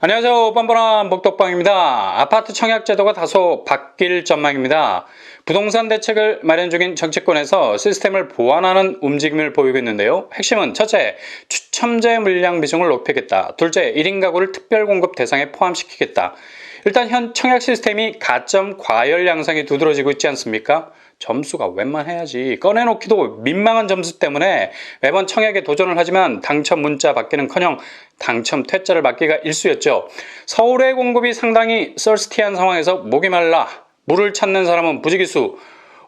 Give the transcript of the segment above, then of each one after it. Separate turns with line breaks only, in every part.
안녕하세요. 뻔뻔한 복덕방입니다. 아파트 청약 제도가 다소 바뀔 전망입니다. 부동산 대책을 마련 중인 정치권에서 시스템을 보완하는 움직임을 보이고 있는데요. 핵심은 첫째, 추첨제 물량 비중을 높이겠다. 둘째, 1인 가구를 특별 공급 대상에 포함시키겠다. 일단 현 청약 시스템이 가점 과열 양상이 두드러지고 있지 않습니까? 점수가 웬만해야지 꺼내놓기도 민망한 점수 때문에 매번 청약에 도전을 하지만 당첨 문자 받기는커녕 당첨 퇴짜를 받기가 일쑤였죠. 서울의 공급이 상당히 썰스티한 상황에서 목이 말라 물을 찾는 사람은 부지기수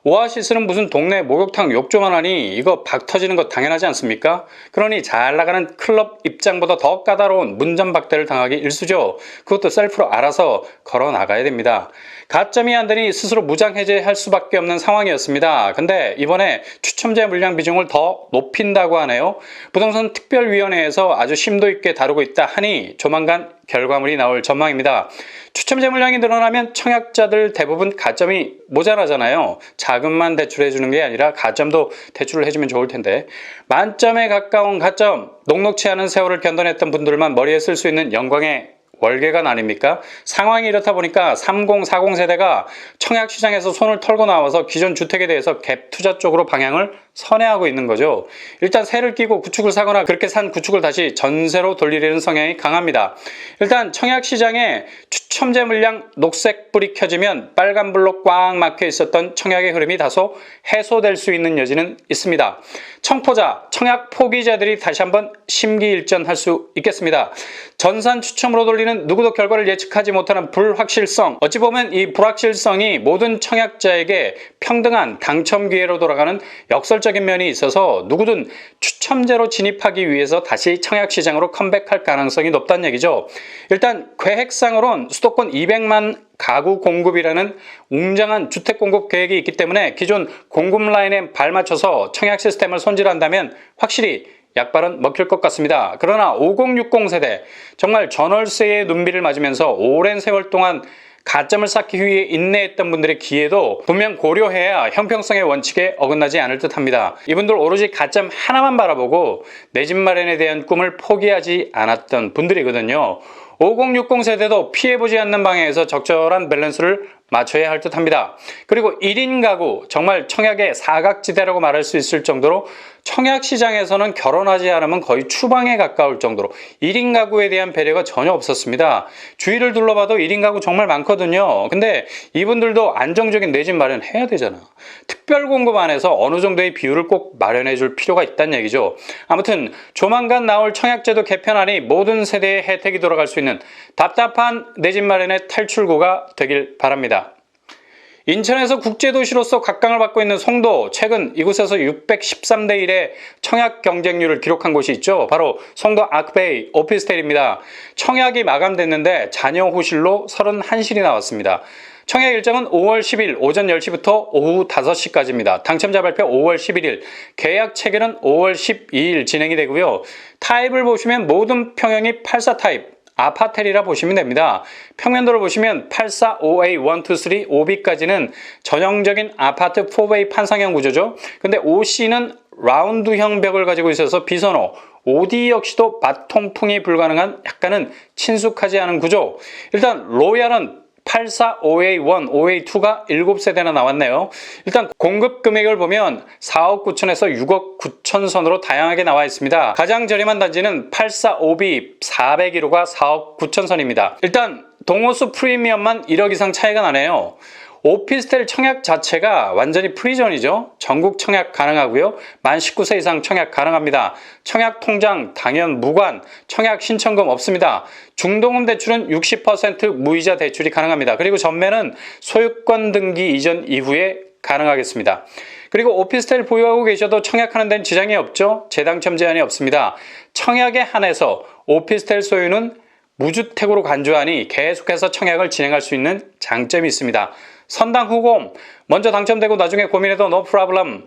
오아시스는 무슨 동네 목욕탕 욕조만 하니 이거 박 터지는 거 당연하지 않습니까? 그러니 잘 나가는 클럽 입장보다 더 까다로운 문전박대를 당하기 일쑤죠. 그것도 셀프로 알아서 걸어 나가야 됩니다. 가점이 안 되니 스스로 무장해제할 수밖에 없는 상황이었습니다. 근데 이번에 추첨제 물량 비중을 더 높인다고 하네요. 부동산 특별위원회에서 아주 심도 있게 다루고 있다 하니 조만간 결과물이 나올 전망입니다. 추첨제 물량이 늘어나면 청약자들 대부분 가점이 모자라잖아요. 자금만 대출해 주는 게 아니라 가점도 대출을 해주면 좋을 텐데 만점에 가까운 가점 녹록치 않은 세월을 견뎌냈던 분들만 머리에 쓸 수 있는 영광의 월계관 아닙니까? 상황이 이렇다 보니까 30, 40 세대가 청약 시장에서 손을 털고 나와서 기존 주택에 대해서 갭 투자 쪽으로 방향을 선회하고 있는 거죠. 일단 새를 끼고 구축을 사거나 그렇게 산 구축을 다시 전세로 돌리려는 성향이 강합니다. 일단 청약 시장에 추첨제 물량 녹색 불이 켜지면 빨간 불로 꽉 막혀 있었던 청약의 흐름이 다소 해소될 수 있는 여지는 있습니다. 청포자, 청약 포기자들이 다시 한번 심기일전할 수 있겠습니다. 전산 추첨으로 돌리는 누구도 결과를 예측하지 못하는 불확실성. 어찌 보면 이 불확실성이 모든 청약자에게 평등한 당첨 기회로 돌아가는 역설적 인 면이 있어서 누구든 추첨제로 진입하기 위해서 다시 청약 시장으로 컴백할 가능성이 높다는 얘기죠. 일단 계획상으론 수도권 200만 가구 공급이라는 웅장한 주택 공급 계획이 있기 때문에 기존 공급 라인에 발맞춰서 청약 시스템을 손질한다면 확실히 약발은 먹힐 것 같습니다. 그러나 5060 세대 정말 전월세의 눈비를 맞으면서 오랜 세월 동안 가점을 쌓기 위해 인내했던 분들의 기회도 분명 고려해야 형평성의 원칙에 어긋나지 않을 듯 합니다. 이분들 오로지 가점 하나만 바라보고 내 집 마련에 대한 꿈을 포기하지 않았던 분들이거든요. 5060 세대도 피해보지 않는 방향에서 적절한 밸런스를 맞춰야 할 듯합니다. 그리고 1인 가구 정말 청약의 사각지대라고 말할 수 있을 정도로 청약 시장에서는 결혼하지 않으면 거의 추방에 가까울 정도로 1인 가구에 대한 배려가 전혀 없었습니다. 주위를 둘러봐도 1인 가구 정말 많거든요. 근데 이분들도 안정적인 내 집 마련해야 되잖아. 특별 공급 안에서 어느 정도의 비율을 꼭 마련해 줄 필요가 있다는 얘기죠. 아무튼 조만간 나올 청약제도 개편안이 모든 세대의 혜택이 돌아갈 수 있는 답답한 내 집 마련의 탈출구가 되길 바랍니다. 인천에서 국제도시로서 각광을 받고 있는 송도 최근 이곳에서 613대 1의 청약 경쟁률을 기록한 곳이 있죠. 바로 송도 아크베이 오피스텔입니다. 청약이 마감됐는데 자녀 호실로 31실이 나왔습니다. 청약 일정은 5월 10일 오전 10시부터 오후 5시까지입니다. 당첨자 발표 5월 11일, 계약 체결은 5월 12일 진행이 되고요. 타입을 보시면 모든 평형이 84 타입, 아파텔이라 보시면 됩니다. 평면도를 보시면 84OA 123 5B까지는 전형적인 아파트 4베이 판상형 구조죠. 근데 OC는 라운드형 벽을 가지고 있어서 비선호, OD 역시도 바통풍이 불가능한 약간은 친숙하지 않은 구조. 일단 로얄은 84OA1, OA2가 7세대나 나왔네요. 일단 공급 금액을 보면 4억 9천에서 6억 9천 선으로 다양하게 나와 있습니다. 가장 저렴한 단지는 84OB 401호가 4억 9천 선입니다. 일단 동호수 프리미엄만 1억 이상 차이가 나네요. 오피스텔 청약 자체가 완전히 프리존이죠. 전국 청약 가능하고요. 만 19세 이상 청약 가능합니다. 청약 통장 당연 무관, 청약 신청금 없습니다. 중도금 대출은 60% 무이자 대출이 가능합니다. 그리고 전매는 소유권 등기 이전 이후에 가능하겠습니다. 그리고 오피스텔 보유하고 계셔도 청약하는 데는 지장이 없죠. 재당첨 제한이 없습니다. 청약에 한해서 오피스텔 소유는 무주택으로 간주하니 계속해서 청약을 진행할 수 있는 장점이 있습니다. 선당 후공, 먼저 당첨되고 나중에 고민해도 no problem.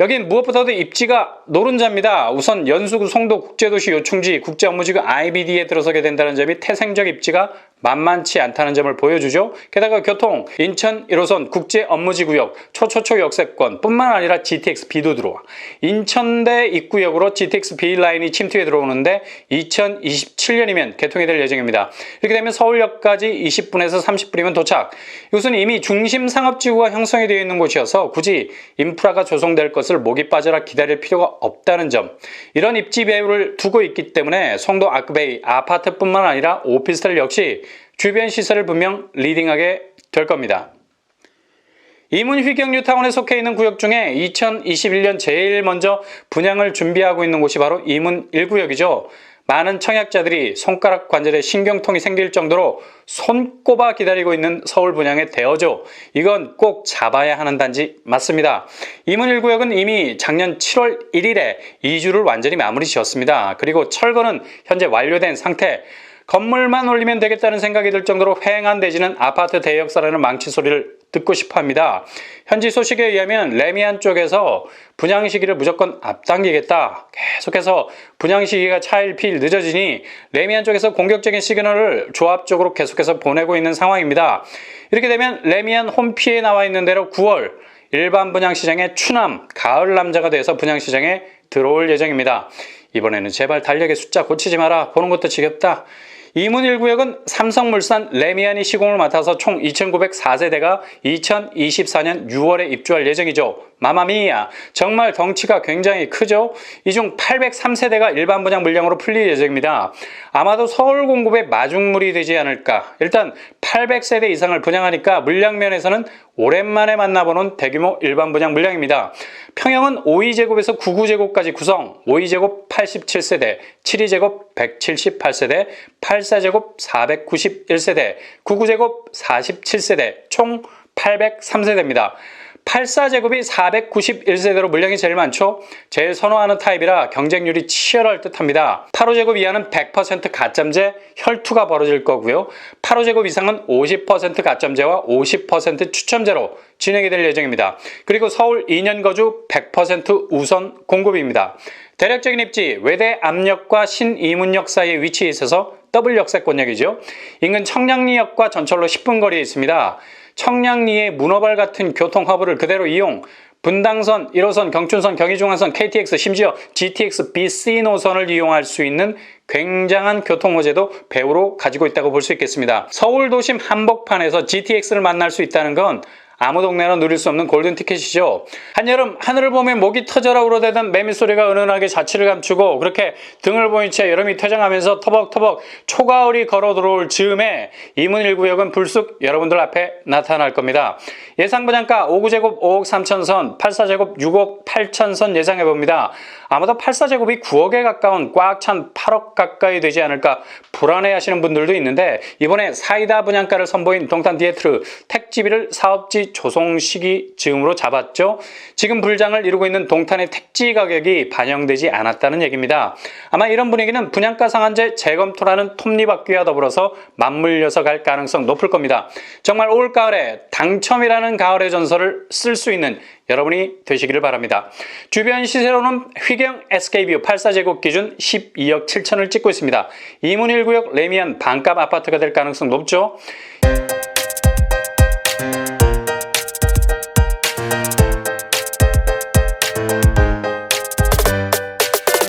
여긴 무엇보다도 입지가 노른자입니다. 우선 연수구 송도 국제도시 요충지 국제업무지구 IBD에 들어서게 된다는 점이 태생적 입지가 만만치 않다는 점을 보여주죠. 게다가 교통, 인천 1호선 국제 업무지 구역 초초초 역세권 뿐만 아니라 GTX B도 들어와. 인천대 입구역으로 GTX B 라인이 침투해 들어오는데 2027년이면 개통이 될 예정입니다. 이렇게 되면 서울역까지 20분에서 30분이면 도착. 이것은 이미 중심 상업지구가 형성이 되어 있는 곳이어서 굳이 인프라가 조성될 것을 목이 빠져라 기다릴 필요가 없다는 점. 이런 입지 배우를 두고 있기 때문에 송도 아크베이 아파트뿐만 아니라 오피스텔 역시 주변 시설을 분명 리딩하게 될 겁니다. 이문 휘경 뉴타운에 속해 있는 구역 중에 2021년 제일 먼저 분양을 준비하고 있는 곳이 바로 이문 1구역이죠. 많은 청약자들이 손가락 관절에 신경통이 생길 정도로 손꼽아 기다리고 있는 서울 분양의 대어죠. 이건 꼭 잡아야 하는 단지 맞습니다. 이문 1구역은 이미 작년 7월 1일에 이주를 완전히 마무리 지었습니다. 그리고 철거는 현재 완료된 상태. 건물만 올리면 되겠다는 생각이 들 정도로 횡한대지는 아파트 대역사라는 망치 소리를 듣고 싶어 합니다. 현지 소식에 의하면 레미안 쪽에서 분양 시기를 무조건 앞당기겠다. 계속해서 분양 시기가 차일피일 늦어지니 레미안 쪽에서 공격적인 시그널을 조합 쪽으로 계속해서 보내고 있는 상황입니다. 이렇게 되면 레미안 홈피에 나와 있는 대로 9월 일반 분양시장의 추남, 가을 남자가 돼서 분양시장에 들어올 예정입니다. 이번에는 제발 달력의 숫자 고치지 마라. 보는 것도 지겹다. 이문 1구역은 삼성물산 레미안이 시공을 맡아서 총 2,904세대가 2024년 6월에 입주할 예정이죠. 마마미야, 정말 덩치가 굉장히 크죠? 이 중 803세대가 일반 분양 물량으로 풀릴 예정입니다. 아마도 서울 공급의 마중물이 되지 않을까. 일단 800세대 이상을 분양하니까 물량 면에서는 오랜만에 만나보는 대규모 일반 분양 물량입니다. 평형은 52제곱에서 99제곱까지 구성, 52제곱 87세대, 72제곱 178세대, 84제곱 491세대, 99제곱 47세대, 총 803세대입니다. 84제곱이 491세대로 물량이 제일 많죠? 제일 선호하는 타입이라 경쟁률이 치열할 듯 합니다. 85제곱 이하는 100% 가점제, 혈투가 벌어질 거고요. 85제곱 이상은 50% 가점제와 50% 추첨제로 진행이 될 예정입니다. 그리고 서울 2년 거주 100% 우선 공급입니다. 대략적인 입지, 외대 압력과 신이문역 사이에 위치해 있어서 더블 역세권역이죠. 인근 청량리역과 전철로 10분 거리에 있습니다. 청량리의 문어발 같은 교통 허브를 그대로 이용 분당선, 1호선, 경춘선, 경의중앙선, KTX, 심지어 GTX, BC 노선을 이용할 수 있는 굉장한 교통호재도 배우로 가지고 있다고 볼 수 있겠습니다. 서울 도심 한복판에서 GTX를 만날 수 있다는 건 아무 동네나 누릴 수 없는 골든 티켓이죠. 한여름 하늘을 보면 목이 터져라 울어대던 매미 소리가 은은하게 자취를 감추고 그렇게 등을 보인 채 여름이 퇴장하면서 터벅터벅 초가을이 걸어 들어올 즈음에 이문일 구역은 불쑥 여러분들 앞에 나타날 겁니다. 예상 분양가 5구제곱 5억 3천선, 84제곱 6억 8천선 예상해 봅니다. 아마도 84제곱이 9억에 가까운 꽉 찬 8억 가까이 되지 않을까 불안해하시는 분들도 있는데 이번에 사이다 분양가를 선보인 동탄 디에트르 택지비를 사업지 조성 시기 즈음으로 잡았죠. 지금 불장을 이루고 있는 동탄의 택지 가격이 반영되지 않았다는 얘기입니다. 아마 이런 분위기는 분양가 상한제 재검토라는 톱니바퀴와 더불어서 맞물려서 갈 가능성 높을 겁니다. 정말 올 가을에 당첨이라는 가을의 전설을 쓸 수 있는 여러분이 되시기를 바랍니다. 주변 시세로는 휘경 SK뷰 84제곱 기준 12억 7천을 찍고 있습니다. 이문 1구역 레미안 반값 아파트가 될 가능성 높죠.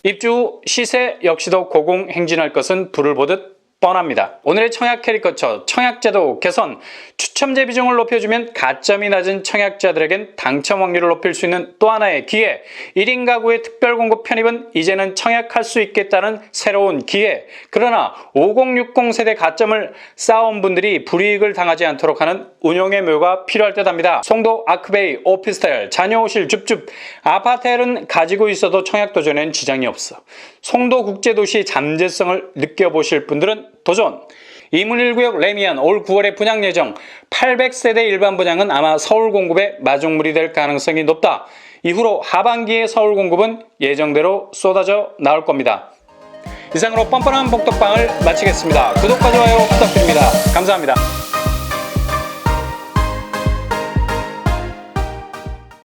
입주 후 시세 역시도 고공행진할 것은 불을 보듯 뻔합니다. 오늘의 청약 캐리커처 청약제도 개선. 추첨제 비중을 높여주면 가점이 낮은 청약자들에겐 당첨 확률을 높일 수 있는 또 하나의 기회. 1인 가구의 특별 공급 편입은 이제는 청약할 수 있겠다는 새로운 기회. 그러나 5060 세대 가점을 쌓아온 분들이 불이익을 당하지 않도록 하는 운용의 묘가 필요할 듯 합니다. 송도 아크베이 오피스텔 자녀호실 줍줍. 아파트는 가지고 있어도 청약 도전엔 지장이 없어. 송도 국제도시 잠재성을 느껴보실 분들은 도전! 이문 1구역 레미안 올 9월에 분양 예정 800세대 일반 분양은 아마 서울 공급의 마중물이 될 가능성이 높다. 이후로 하반기의 서울 공급은 예정대로 쏟아져 나올 겁니다. 이상으로 뻔뻔한 복덕방을 마치겠습니다. 구독과 좋아요 부탁드립니다. 감사합니다.